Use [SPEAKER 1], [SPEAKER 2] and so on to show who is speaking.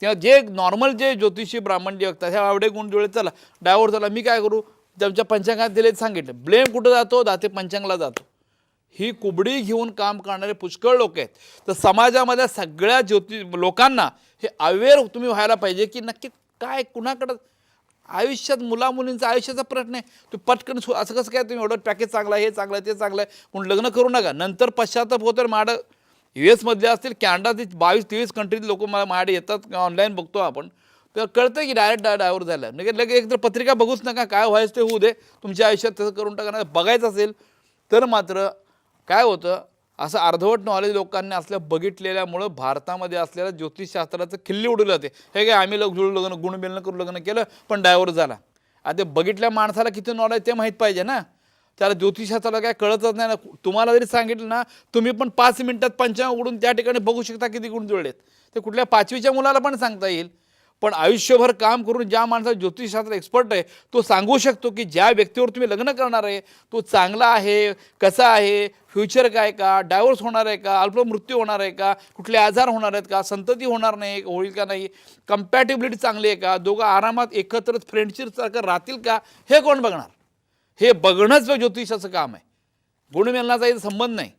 [SPEAKER 1] किंवा जे नॉर्मल जे ज्योतिषी ब्राह्मण जे बघतात ह्या आवडे गुण जुळे चला डायव्हर झाला मी काय करू? त्यांच्या पंचांगात दिले सांगितलं. ब्लेम कुठं जातो? दाते पंचांगला जातो. ही कुबडी घेऊन काम करणारे पुष्कळ लोक आहेत. तर समाजामध्ये सगळ्या ज्योति लोकांना हे अवेअर तुम्ही व्हायला पाहिजे की नक्की काय कुणाकडं? आयुष्यात मुला मुलींचा आयुष्याचा प्रश्न आहे. तू पटकन असं कसं काय तुम्ही एवढं पॅकेज चांगलं आहे हे चांगलं आहे ते चांगलं आहे म्हणून लग्न करू नका. नंतर पश्चाताप होतं माड यू एसमधले असतील कॅनडा बावीस तेवीस कंट्रीत लोक मला माझ्याकडे येतात ऑनलाईन बघतो आपण. तर कळतं की डायरेक्ट डायव्हर झाला म्हणजे लगेच एक तर पत्रिका बघूच नका काय व्हायचं ते होऊ दे. तुमच्या आयुष्यात तसं करून टाका नाही बघायचं असेल तर मात्र काय होतं असं अर्धवट नॉलेज लोकांनी असल्या बघितलेल्यामुळं भारतामध्ये असलेल्या ज्योतिषशास्त्राचं खिल्ली उडवलं जाते हे काय आम्ही लग जुळू लग्न गुण करू करून लग्न केलं पण डायव्हर झाला. आता बघितल्या माणसाला किती नॉलेज ते माहीत पाहिजे ना. त्याला ज्योतिषाचा काय कळतच नाही ना. तुम्हाला जरी सांगितलं ना तुम्ही पण पाच मिनिटात पंचांग उडून त्या ठिकाणी बघू शकता किती गुण जुळलेत. ते कुठल्या पाचवीच्या मुलाला पण सांगता येईल. पण आयुष्यभर काम करून ज्या माणसाचा ज्योतिषशास्त्र एक्सपर्ट आहे तो सांगू शकतो की ज्या व्यक्तीवर तुम्ही लग्न करणार आहे तो चांगला आहे कसा आहे फ्युचर काय का डायव्होर्स होणार आहे का अल्पमृत्यू होणार आहे का कुठले आजार होणार आहेत का संतती होणार नाही होईल का नाही कम्पॅटेबिलिटी चांगली आहे का दोघं आरामात एकत्रच फ्रेंडशिप सारखं राहतील का हे कोण बघणार? हे बघणंच ज्योतिषाचं काम आहे. गुणमेलनाचा संबंध नाही.